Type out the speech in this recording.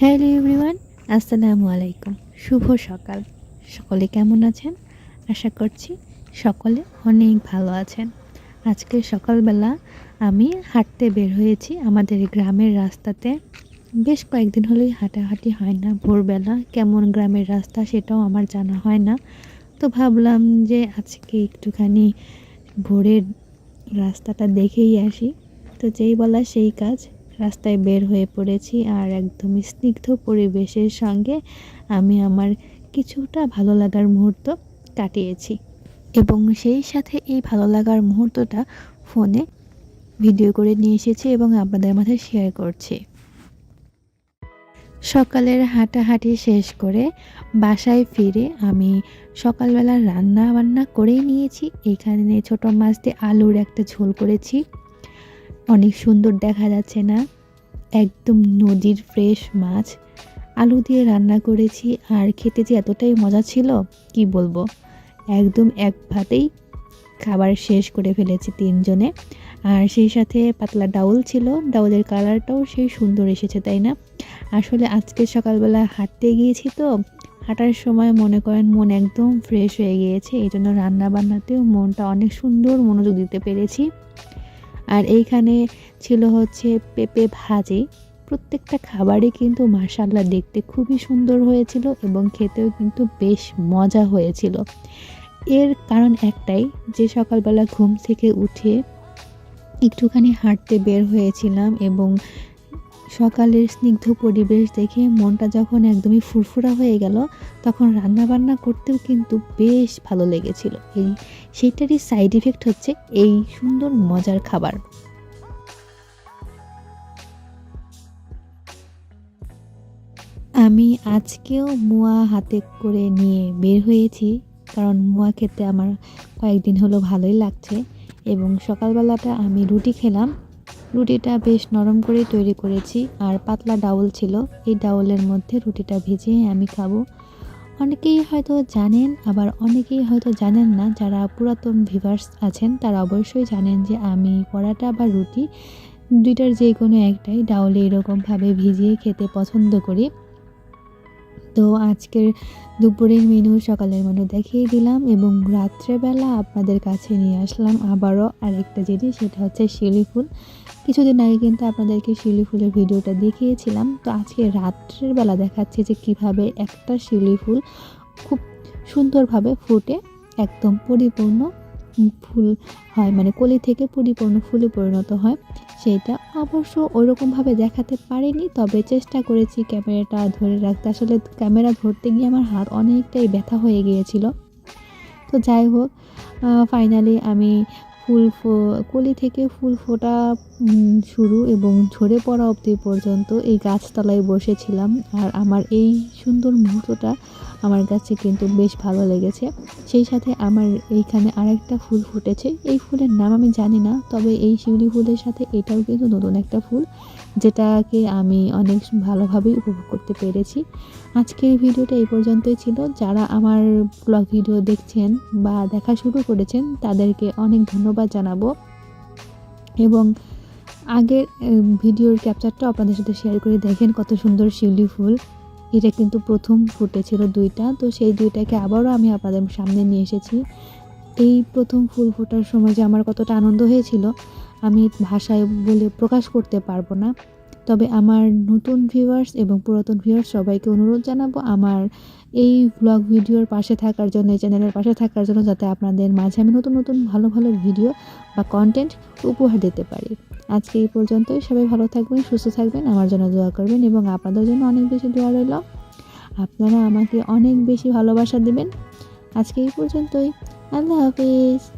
Hello everyone, আসসালামু আলাইকুম। শুভ সকাল। সকলে কেমন আছেন? আশা করছি সকলে অনেক ভালো আছেন। আজকে সকালবেলা আমি হাঁটতে বের হয়েছি। আমাদের গ্রামের রাস্তাতে বেশ কয়েকদিন হলেই হাঁটাহাঁটি হয় না। ভোরবেলা কেমন গ্রামের রাস্তা সেটাও আমার জানা হয় না। তো ভাবলাম যে আজকে একটুখানি ভোরের রাস্তাটা দেখেই আসি। তো যেই বলা সেই কাজ রাস্তায় বের হয়ে পড়েছি আর একদম স্নিগ্ধ পরিবেশের সঙ্গে আমি আমার কিছুটা ভালো লাগার মুহূর্ত কাটিয়েছি। এবং সেই সাথে এই ভালো লাগার মুহূর্তটা ফোনে ভিডিও করে নিয়ে এসেছি এবং আপনাদের মাঝে শেয়ার করছি। সকালের হাঁটাহাঁটি শেষ করে বাসায় ফিরে আমি সকালবেলা রান্না বান্না করেই নিয়েছি। এখানে ছোট মাছ দিয়ে আলুর একটা ঝোল করেছি। অনেক সুন্দর দেখা যাচ্ছে না? একদম নদীর ফ্রেশ মাছ। আলু দিয়ে রান্না করেছি, আর খেতে যে এতটাই মজা ছিল, কি বলব? একদম এক ভাতেই খাবার শেষ করে ফেলেছি তিনজনে। আর সেই সাথে পাতলা ডাউল ছিল, ডাউলের কালারটাও সেই সুন্দর এসেছে, তাই না? আসলে আজকে সকালবেলা হাঁটতে গিয়েছি তো, হাঁটার সময় মনে করেন মন একদম ফ্রেশ হয়ে গিয়েছে এই জন্য রান্না বান্নাতেও মনটা অনেক সুন্দর মনোযোগ দিতে পেরেছি। আর এইখানে ছিল হচ্ছে পেঁপে ভাজি। প্রত্যেকটা খাবারই কিন্তু মাসাল্লা দেখতে খুবই সুন্দর হয়েছিল এবং খেতেও কিন্তু বেশ মজা হয়েছিল। এর কারণ একটাই, যে সকালবেলা ঘুম থেকে উঠে একটুখানি হাঁটতে বের হয়েছিলাম এবং সকালের স্নিগ্ধ পরিবেশ দেখে মনটা যখন একদমই ফুরফুরা হয়ে গেল, তখন রান্না বান্না করতেও কিন্তু বেশ ভালো লেগেছিল। এই সেইটারই সাইড ইফেক্ট হচ্ছে এই সুন্দর মজার খাবার। আমি আজকেও মুয়া হাতে করে নিয়ে বের হয়েছি, কারণ মুয়া খেতে আমার কয়েকদিন হলো ভালোই লাগছে এবং সকালবেলাটা আমি রুটি খেলাম। রুটিটা বেশ নরম করে তৈরি করেছি, আর পাতলা ডাউল ছিল। এই ডাউলের মধ্যে রুটিটা ভিজিয়ে আমি খাব। অনেকেই হয়তো জানেন, আবার অনেকেই হয়তো জানেন না, যারা পুরাতন ভিভার্স আছেন, তারা অবশ্যই জানেন যে আমি পরাটা বা রুটি, দুইটার যে কোনো একটাই ডাউলে এরকমভাবে ভিজিয়ে খেতে পছন্দ করি। তো আজকের দুপুরের মেনু সকালের মেনু দেখিয়ে দিলাম এবং রাত্রেবেলা আপনাদের কাছে নিয়ে আসলাম আবারও আরেকটা জিনিস, সেটা হচ্ছে শিলি ফুল। কিছুদিন আগে কিন্তু আপনাদেরকে শিলি ফুলের ভিডিওটা দেখিয়েছিলাম। তো আজকে রাত্রের বেলা দেখাচ্ছে যে কীভাবে একটা শিলি ফুল খুব সুন্দরভাবে ফুটে, একদম পরিপূর্ণ ফুল হয় মানে কলি থেকে পরিপূর্ণ ফুলে পরিণত হয়। সেটা অবশ্য ওইরকমভাবে দেখাতে পারিনি, তবে চেষ্টা করেছি ক্যামেরাটা ধরে রাখতে। আসলে ক্যামেরা ধরতে গিয়ে আমার হাত অনেকটাই ব্যথা হয়ে গিয়েছিল। তো যাই হোক ফাইনালি আমি ফুল কলি থেকে ফুল ফোটা শুরু এবং ঝরে পড়া অবধি পর্যন্ত এই গাছতলায় বসেছিলাম। আর আমার এই সুন্দর মুহূর্তটা আমার কাছে কিন্তু বেশ ভালো লেগেছে। সেই সাথে আমার এইখানে আরেকটা ফুল ফুটেছে। এই ফুলের নাম আমি জানি না, তবে এই শিউলি ফুলের সাথে এটাও কিন্তু নতুন একটা ফুল, যেটাকে আমি অনেক ভালোভাবেই উপভোগ করতে পেরেছি। আজকের ভিডিওটা এই পর্যন্তই ছিল। যারা আমার ব্লগ ভিডিও দেখছেন বা দেখা শুরু করেছেন, তাদেরকে অনেক ধন্যবাদ জানাব। এবং আগের ভিডিওর ক্যাপচারটা আপনাদের সাথে শেয়ার করে দেখেন কত সুন্দর শিউলি ফুল। এটা কিন্তু প্রথম ফুটেছিল দুইটা, তো সেই দুইটাকে আবারও আমি আপনাদের সামনে নিয়ে এসেছি। এই প্রথম ফুল ফোটার সময় যে আমার কতটা আনন্দ হয়েছিল, আমি ভাষায় বলে প্রকাশ করতে পারব না। তবে আমার নতুন ভিউয়ার্স এবং পুরাতন ভিউয়ার্স সবাইকে অনুরোধ জানাব আমার এই ব্লগ ভিডিওর পাশে থাকার জন্য, এই চ্যানেলের পাশে থাকার জন্য যাতে আপনাদের মাঝে আমি নতুন নতুন, ভালো ভালো ভিডিও বা কন্টেন্ট উপহার দিতে পারি। আজকে এই পর্যন্তই। সবাই ভালো থাকবেন, সুস্থ থাকবেন, আমার জন্য দোয়া করবেন এবং আপনাদের জন্য অনেক বেশি দোয়া রইল। আপনারা আমাকে অনেক বেশি ভালোবাসা দেবেন। আজকে এই পর্যন্তই। আল্লাহ হাফিজ।